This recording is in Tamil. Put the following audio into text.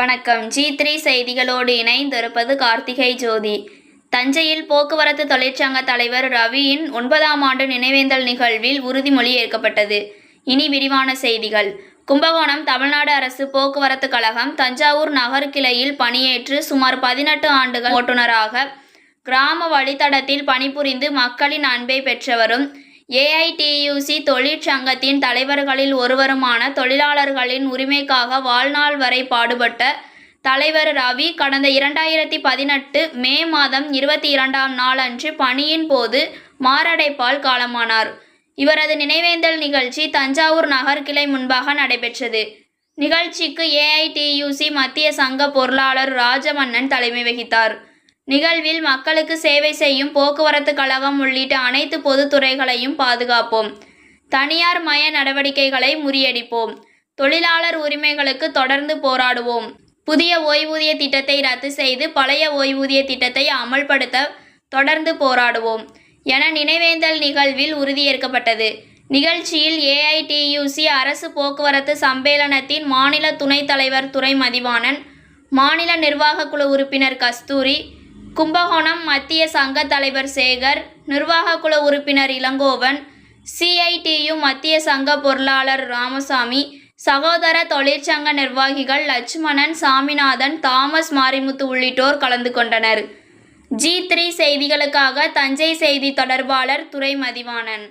வணக்கம். ஜி த்ரீ செய்திகளோடு இணைந்திருப்பது கார்த்திகை ஜோதி. தஞ்சையில் போக்குவரத்து தொழிற்சங்க தலைவர் ரவியின் ஒன்பதாம் ஆண்டு நினைவேந்தல் நிகழ்வில் உறுதிமொழி ஏற்கப்பட்டது. இனி விரிவான செய்திகள். கும்பகோணம் தமிழ்நாடு அரசு போக்குவரத்து கழகம் தஞ்சாவூர் நகர் கிளையில் பணியேற்று சுமார் பதினெட்டு ஆண்டுகள் ஓட்டுநராக கிராம வழித்தடத்தில் பணிபுரிந்து மக்களின் அன்பை பெற்றவரும் ஏஐடியூசி தொழிற்சங்கத்தின் தலைவர்களில் ஒருவருமான தொழிலாளர்களின் உரிமைக்காக வாழ்நாள் வரை பாடுபட்ட தலைவர் ரவி கடந்த இரண்டாயிரத்தி பதினெட்டு மே மாதம் இருபத்தி இரண்டாம் நாளன்று பணியின் போது மாரடைப்பால் காலமானார். இவரது நினைவேந்தல் நிகழ்ச்சி தஞ்சாவூர் நகர் கிளை முன்பாக நடைபெற்றது. நிகழ்ச்சிக்கு ஏஐடியூசி மத்திய சங்க பொருளாளர் ராஜமன்னன் தலைமை வகித்தார். நிகழ்வில் மக்களுக்கு சேவை செய்யும் போக்குவரத்து கழகம் உள்ளிட்ட அனைத்து பொதுத்துறைகளையும் பாதுகாப்போம். தனியார் மய நடவடிக்கைகளை முறியடிப்போம். தொழிலாளர் உரிமைகளுக்கு தொடர்ந்து போராடுவோம். புதிய ஓய்வூதிய திட்டத்தை ரத்து செய்து பழைய ஓய்வூதிய திட்டத்தை அமல்படுத்த தொடர்ந்து போராடுவோம். என நினைவேந்தல் நிகழ்வில் உறுதியேற்கப்பட்டது. நிகழ்ச்சியில் ஏஐடியூசி அரசு போக்குவரத்து சம்மேளனத்தின் மாநில துணைத் தலைவர் துறை மதிவாணன் மாநில நிர்வாகக் குழு உறுப்பினர் கஸ்தூரி கும்பகோணம் மத்திய சங்க தலைவர் சேகர் நிர்வாக குழு உறுப்பினர் இளங்கோவன் சிஐடியு மத்திய சங்க பொருளாளர் ராமசாமி சகோதர தொழிற்சங்க நிர்வாகிகள் லட்சுமணன் சாமிநாதன் தாமஸ் மாரிமுத்து உள்ளிட்டோர் கலந்து கொண்டனர். ஜி த்ரீ செய்திகளுக்காக தஞ்சை செய்தி தொடர்பாளர் துறை மதிவாணன்